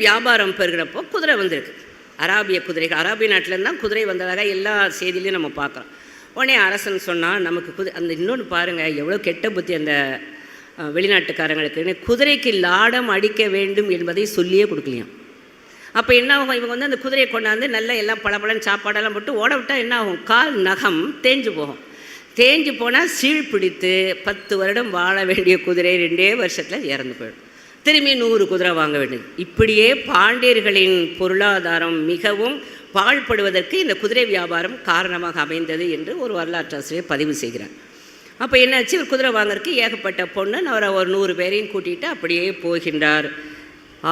வியாபாரம் பெறுகிறப்போ குதிரை வந்திருக்கு. அராபிய குதிரைகள் அராபிய நாட்டிலேருந்து தான் குதிரை வந்ததாக எல்லா செய்திலையும் நம்ம பார்க்குறோம். உடனே அரசன் சொன்னால் நமக்கு குதி அந்த இன்னொன்று பாருங்கள் எவ்வளோ கெட்ட புத்தி அந்த வெளிநாட்டுக்காரங்களுக்கு. குதிரைக்கு லாடம் அடிக்க வேண்டும் என்பதை சொல்லியே கொடுக்கலையாம். அப்போ என்ன ஆகும்? இவங்க வந்து அந்த குதிரையை கொண்டாந்து நல்லா எல்லாம் பழப்பழம் சாப்பாடெல்லாம் போட்டு ஓட விட்டால் என்ன ஆகும்? கால் நகம் தேஞ்சு போகும். தேஞ்சு போனால் சீழ் பிடித்து பத்து வருடம் வாழ வேண்டிய குதிரை ரெண்டே வருஷத்தில் இறந்து போயிடும். திரும்பி நூறு குதிரை வாங்க வேண்டும் இப்படியே பாண்டியர்களின் பொருளாதாரம் மிகவும் பாழ்படுவதற்கு இந்த குதிரை வியாபாரம் காரணமாக அமைந்தது என்று ஒரு வரலாற்றாசிரியர் பதிவு செய்கிறார். அப்போ என்னாச்சு? ஒரு குதிரை வாங்கறதுக்கு ஏகப்பட்ட பொண்ணு அவரை ஒரு நூறு பேரையும் கூட்டிகிட்டு அப்படியே போகின்றார்.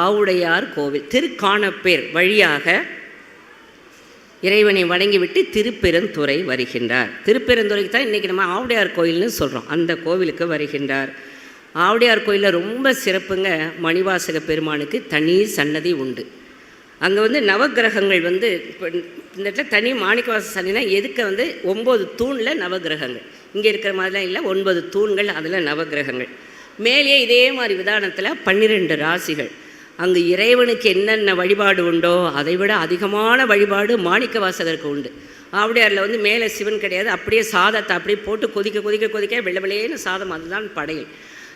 ஆவுடையார் கோவில் திருக்கானப்பேர் வழியாக இறைவனை வணங்கிவிட்டு திருப்பெருந்துறை வருகின்றார். திருப்பெருந்துறைக்கு தான் இன்றைக்கி நம்ம ஆவுடையார் கோயில்னு சொல்கிறோம் அந்த கோவிலுக்கு வருகின்றார். ஆவுடையார் கோயிலில் ரொம்ப சிறப்புங்க மணிவாசக பெருமானுக்கு தனி சன்னதி உண்டு. அங்கே வந்து நவக்கிரகங்கள் வந்து இப்போ இந்த இடத்துல தனி மாணிக்கவாச சன்னினா எதுக்க வந்து ஒம்பது தூணில் நவக்கிரகங்கள் இங்கே இருக்கிற மாதிரிலாம் இல்லை ஒன்பது தூண்கள் அதில் நவக்கிரகங்கள் மேலேயே இதே மாதிரி விதானத்தில் பன்னிரெண்டு ராசிகள். அங்கு இறைவனுக்கு என்னென்ன வழிபாடு உண்டோ அதை விட அதிகமான வழிபாடு மாணிக்க வாசகருக்கு உண்டு. ஆவுடையாரில் வந்து மேலே சிவன் கிடையாது அப்படியே சாதத்தை அப்படியே போட்டு கொதிக்க கொதிக்க கொதிக்க வெள்ளை வெள்ளையேன்னு சாதம் அதுதான் படையல்.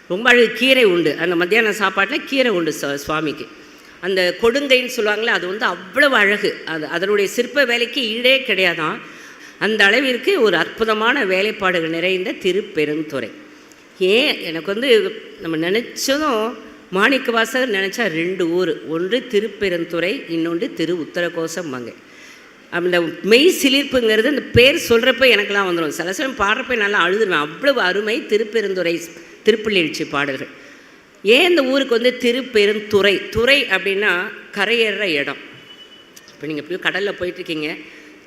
ரொம்ப அழகு கீரை உண்டு. அந்த மத்தியான சாப்பாட்டில் கீரை உண்டு ச சுவாமிக்கு. அந்த கொடுங்கைன்னு சொல்லுவாங்களே அது வந்து அவ்வளவு அழகு. அது அதனுடைய சிற்ப வேலைக்கு ஈடே கிடையாதான். அந்த அளவிற்கு ஒரு அற்புதமான வேலைப்பாடுகள் நிறைந்த திருப்பெருந்துறை. ஏன்? எனக்கு வந்து நம்ம நினச்சதும் மாணிக்க வாசகர் நினச்சா ரெண்டு ஊர். ஒன்று திருப்பெருந்துறை இன்னொன்று திரு உத்தரகோசம் மங்கை. அந்த மெய் சிலிர்ப்புங்கிறது அந்த பேர் சொல்கிறப்ப எனக்குலாம் வந்துடும் சில சமயம் பாடுறப்ப நல்லா அழுதுருவேன். அவ்வளவு அருமை திருப்பெருந்துறை திருப்பள்ளி பாடல்கள். ஏன் இந்த ஊருக்கு வந்து திருப்பெருந்துறை? துறை அப்படின்னா கரையேற இடம். இப்போ நீங்கள் இப்போ கடலில் போயிட்டுருக்கீங்க.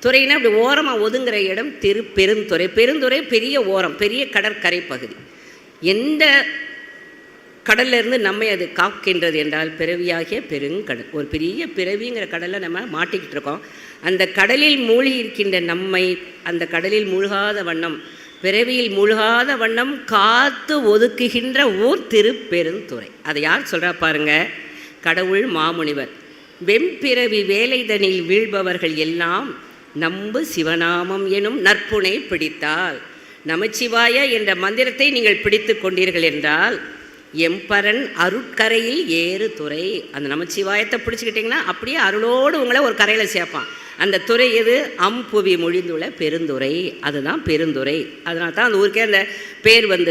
துறைனா அப்படி ஓரமாக ஒதுங்குற இடம் திரு பெருந்துறை பெருந்துறை பெரிய ஓரம் பெரிய கடற்கரை பகுதி. எந்த கடல்லேருந்து நம்மை அது காக்கின்றது என்றால் பிறவியாகிய பெருங்கடல். ஒரு பெரிய பிறவிங்கிற கடலில் நம்ம மாட்டிக்கிட்டு இருக்கோம். அந்த கடலில் மூழ்கி இருக்கின்ற நம்மை அந்த கடலில் மூழ்காத வண்ணம் பிறவியில் மூழ்காத வண்ணம் காத்து ஒதுக்குகின்ற ஊர் திருப்பெருந்துறை. அதை யார் சொல்கிறா பாருங்க? கடவுள் மாமுனிவர். வெம்பிறவி வேலைதனில் வீழ்பவர்கள் எல்லாம் நம்பு சிவநாமம் எனும் நற்புனை பிடித்தால் நமச்சிவாய என்ற மந்திரத்தை நீங்கள் பிடித்து கொண்டீர்கள் என்றால் எம்பரன் அருட்கரையில் ஏறு துறை. அந்த நமச்சிவாயத்தை பிடிச்சிக்கிட்டிங்கன்னா அப்படியே அருளோடு உங்களை ஒரு கரையில் சேர்ப்பான். அந்த துறை எது? அம்புவி மொழிந்துள்ள பெருந்துறை. அதுதான் பெருந்துறை. அதனால தான் அந்த ஊருக்கே அந்த பேர் வந்தது.